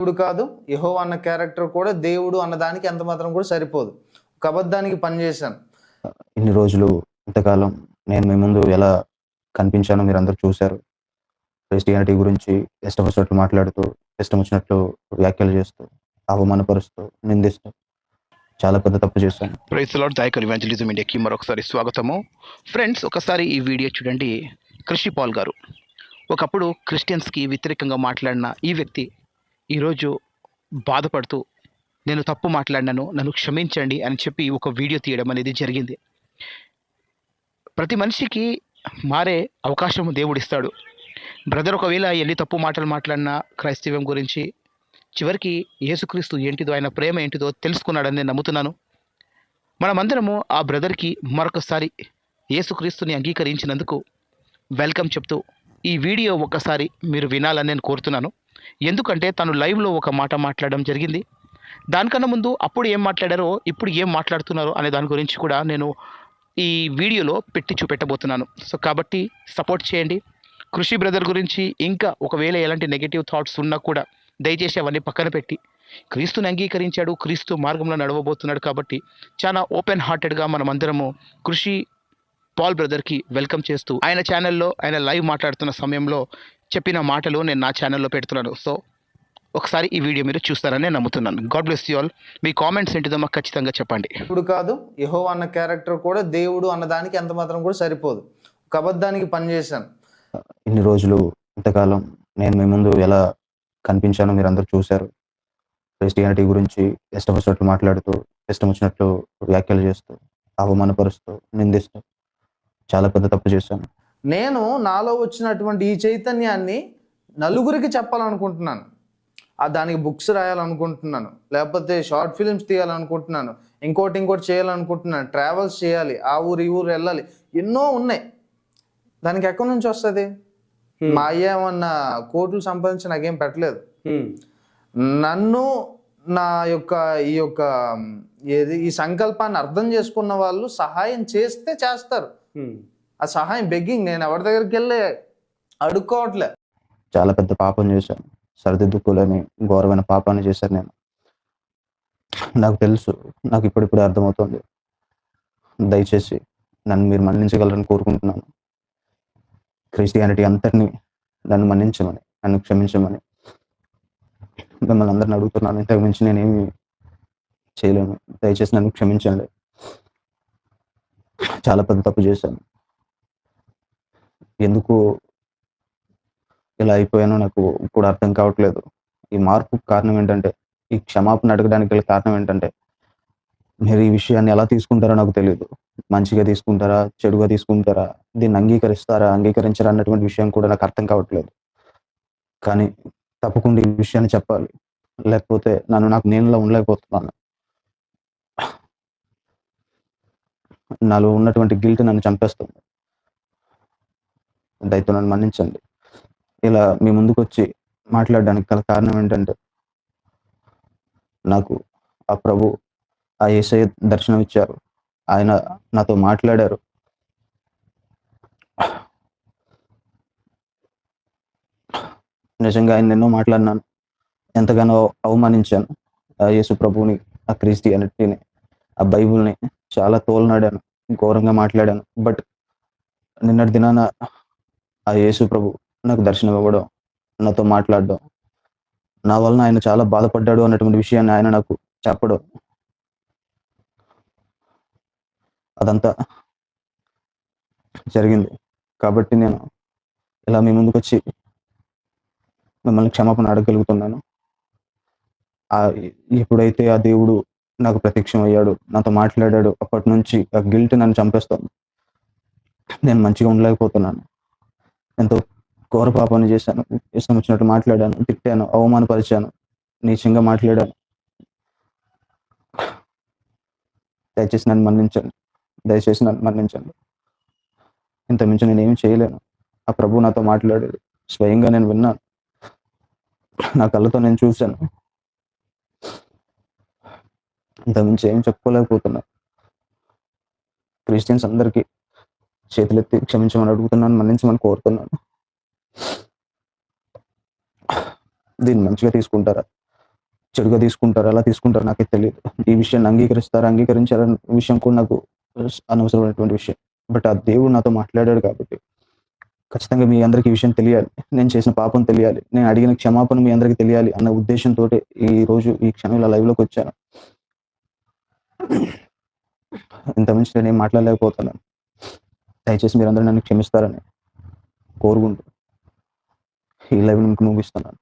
దేవుడు కాదు యహో అన్న క్యారెక్టర్ కూడా దేవుడు అన్న దానికి ఎంత మాత్రం కూడా సరిపోదు. ఒక అబద్ధానికి పనిచేశాను ఇన్ని రోజులు ఇంతకాలం నేను మీ ముందు ఎలా కనిపించానో మీరు అందరూ చూశారు. క్రిస్టియానిటీ గురించి ఇష్టం వచ్చినట్లు మాట్లాడుతూ ఇష్టం వచ్చినట్లు వ్యాఖ్యలు చేస్తూ అవమానపరుస్తూ నిందిస్తూ చాలా పెద్ద తప్పు చేశాను. ప్రైస్ లాడ్ దాయకర్ ఇవాంజలిజం ఇండియాకి మరొకసారి స్వాగతము. ఫ్రెండ్స్ ఒకసారి ఈ వీడియో చూడండి. కృషి పాల్ గారు. ఒకప్పుడు క్రిస్టియన్స్కి వ్యతిరేకంగా మాట్లాడిన ఈ వ్యక్తి ఈరోజు బాధపడుతూ నేను తప్పు మాట్లాడినాను నన్ను క్షమించండి అని చెప్పి ఒక వీడియో తీయడం అనేది జరిగింది. ప్రతి మనిషికి మారే అవకాశం దేవుడిస్తాడు. బ్రదర్ ఒకవేళ ఎన్ని తప్పు మాటలు మాట్లాడినా క్రైస్తవ్యం గురించి చివరికి యేసుక్రీస్తు ఏంటిదో ఆయన ప్రేమ ఏంటిదో తెలుసుకున్నాడని నేను నమ్ముతున్నాను. మనమందరము ఆ బ్రదర్కి మరొకసారి యేసుక్రీస్తుని అంగీకరించినందుకు వెల్కమ్ చెప్తూ ఈ వీడియో ఒకసారి మీరు వినాలని నేను కోరుతున్నాను. ఎందుకంటే తను లైవ్లో ఒక మాట మాట్లాడడం జరిగింది. దానికన్నా ముందు అప్పుడు ఏం మాట్లాడారో ఇప్పుడు ఏం మాట్లాడుతున్నారో అనే దాని గురించి కూడా నేను ఈ వీడియోలో పెట్టి చూపెట్టబోతున్నాను. సో కాబట్టి సపోర్ట్ చేయండి. కృషి బ్రదర్ గురించి ఇంకా ఒకవేళ ఎలాంటి నెగిటివ్ థాట్స్ ఉన్నా కూడా దయచేసి అవన్నీ పక్కన పెట్టి క్రీస్తుని అంగీకరించాడు క్రీస్తు మార్గంలో నడవబోతున్నాడు కాబట్టి చాలా ఓపెన్ హార్టెడ్గా మనం అందరము కృషి పాల్ బ్రదర్కి వెల్కమ్ చేస్తూ ఆయన ఛానల్లో ఆయన లైవ్ మాట్లాడుతున్న సమయంలో చెప్పిన మాటలు నేను నా ఛానల్లో పెడుతున్నాను. సో ఒకసారి ఈ వీడియో మీరు చూస్తారని నేను నమ్ముతున్నాను. గాడ్ బ్లెస్ యూ ఆల్ మీ కామెంట్స్ ఏంటిదో మాకు ఖచ్చితంగా చెప్పండి. దేవుడు కాదు యహో అన్న క్యారెక్టర్ కూడా దేవుడు అన్న దానికి ఎంత మాత్రం కూడా సరిపోదు. ఒక అబద్ధానికి పనిచేశాను ఇన్ని రోజులు ఇంతకాలం నేను మీ ముందు ఎలా కనిపించానో మీరు అందరూ చూశారు. క్రిస్టియానిటీ గురించి ఇష్టం వచ్చినట్లు మాట్లాడుతూ ఇష్టం వచ్చినట్లు వ్యాఖ్యలు చేస్తూ అవమానపరుస్తూ నిందిస్తూ చాలా పెద్ద తప్పు చేశాను. నేను నాలో వచ్చినటువంటి ఈ చైతన్యాన్ని నలుగురికి చెప్పాలనుకుంటున్నాను. ఆ దానికి బుక్స్ రాయాలనుకుంటున్నాను. లేకపోతే షార్ట్ ఫిల్మ్స్ తీయాలనుకుంటున్నాను. ఇంకోటి ఇంకోటి చేయాలనుకుంటున్నాను. ట్రావెల్స్ చేయాలి. ఆ ఊరు ఈ ఊరు వెళ్ళాలి. ఎన్నో ఉన్నాయి. దానికి ఎక్కడి నుంచి వస్తుంది? మా అయ్య ఏమన్నా కోట్లు సంపాదించి నాకేం పెట్టలేదు. నన్ను నా యొక్క ఈ యొక్క ఏది ఈ సంకల్పాన్ని అర్థం చేసుకున్న వాళ్ళు సహాయం చేస్తే చేస్తారు. ఆ సహాయం బెగ్గింగ్ నేను ఎవరి దగ్గరికి వెళ్ళి అడుక్కోవట్లే. చాలా పెద్ద పాపం చేశాను. సరిదిద్దుకోలేని ఘోరమైన పాపాన్ని చేశాను నేను. నాకు తెలుసు నాకు ఇప్పుడిప్పుడే అర్థమవుతుంది. దయచేసి నన్ను మీరు మన్నించగలరని కోరుకుంటున్నాను. క్రిస్టియానిటీ అంతటినీ నన్ను మన్నించమని నన్ను క్షమించమని మిమ్మల్ని అందరిని అడుగుతున్నాను. ఇంతకు మించి నేనేమి చేయలేను. దయచేసి నన్ను క్షమించండి. చాలా పెద్ద తప్పు చేశాను. ఎందుకు ఇలా అయిపోయానో నాకు ఇప్పుడు అర్థం కావట్లేదు. ఈ మార్పు కారణం ఏంటంటే ఈ క్షమాపణ అడగడానికి గల కారణం ఏంటంటే మీరు ఈ విషయాన్ని ఎలా తీసుకుంటారో నాకు తెలియదు మంచిగా తీసుకుంటారా చెడుగా తీసుకుంటారా దీన్ని అంగీకరిస్తారా అంగీకరించరా అన్నటువంటి విషయం కూడా నాకు అర్థం కావట్లేదు. కానీ తప్పకుండా ఈ విషయాన్ని చెప్పాలి. లేకపోతే నన్ను నాకు నేనులో ఉండలేకపోతున్నాను. నాలో ఉన్నటువంటి గిల్ట్ నన్ను చంపేస్తుంది. దయతో మన్నించండి. ఇలా మీ ముందుకు వచ్చి మాట్లాడడానికి గల కారణం ఏంటంటే నాకు ఆ ప్రభు ఆ ఏసఐ దర్శనం ఇచ్చారు. ఆయన నాతో మాట్లాడారు. నిజంగా ఆయన ఎన్నో మాట్లాడినాను. ఎంతగానో అవమానించాను. ఆ యేసు ప్రభుని ఆ క్రిస్టియానిటీని ఆ బైబుల్ని చాలా తోలనాడాను. ఘోరంగా మాట్లాడాను. బట్ నిన్నటి దినాన ఆ యేసు ప్రభు నాకు దర్శనం ఇవ్వడం నాతో మాట్లాడడం నా వలన ఆయన చాలా బాధపడ్డాడు అన్నటువంటి విషయాన్ని ఆయన నాకు చెప్పడం. అదంతా జరిగింది. కాబట్టి నేను ఇలా మీ ముందుకు వచ్చి మిమ్మల్ని క్షమాపణ అడగగలుగుతున్నాను. ఆ ఎప్పుడైతే ఆ దేవుడు నాకు ప్రత్యక్షం అయ్యాడు నాతో మాట్లాడాడు అప్పటి నుంచి ఆ గిల్ట్ నన్ను చంపేస్తాను నేను మంచిగా ఉండలేకపోతున్నాను. ఎంతో ఘోర పాపాన్ని చేశాను. ఇష్టం వచ్చినట్టు మాట్లాడాను తిట్టాను అవమానపరిచాను నీచంగా మాట్లాడాను. దయచేసి నన్ను మన్నించండి. దయచేసి నన్ను మన్నించండి. ఇంత మించి నేను ఏమి చేయలేను. ఆ ప్రభు నాతో మాట్లాడేది స్వయంగా నేను విన్నాను. నా కళ్ళతో నేను చూశాను. ఇంత మించి ఏం చెప్పుకోలేకపోతున్నా. క్రిస్టియన్స్ అందరికీ చేతులెత్తి క్షమించమని అడుగుతున్నాను మన్నించమని కోరుతున్నాను. దీన్ని మంచిగా తీసుకుంటారా? చెడుగా తీసుకుంటారా? ఎలా తీసుకుంటారు నాకు తెలియదు. ఈ విషయాన్ని అంగీకరిస్తారు? అంగీకరించారన్న విషయం కూడా నాకు అనవసరమైనటువంటి విషయం. బట్ ఆ దేవుడు నాతో మాట్లాడాడు కాబట్టి ఖచ్చితంగా మీ అందరికీ ఈ విషయం తెలియాలి. నేను చేసిన పాపం తెలియాలి. నేను అడిగిన క్షమాపణ మీ అందరికీ తెలియాలి అన్న ఉద్దేశంతో ఈ రోజు ఈ క్షణం ఇలా లైవ్లోకి వచ్చాను. ఇంత మించి నేను మాట్లాడలేకపోతున్నాను. దయచేసి మీరందరూ నన్ను క్షమిస్తారని కోరుకుంటూ ఈ లైవ్ ముగిస్తున్నాను.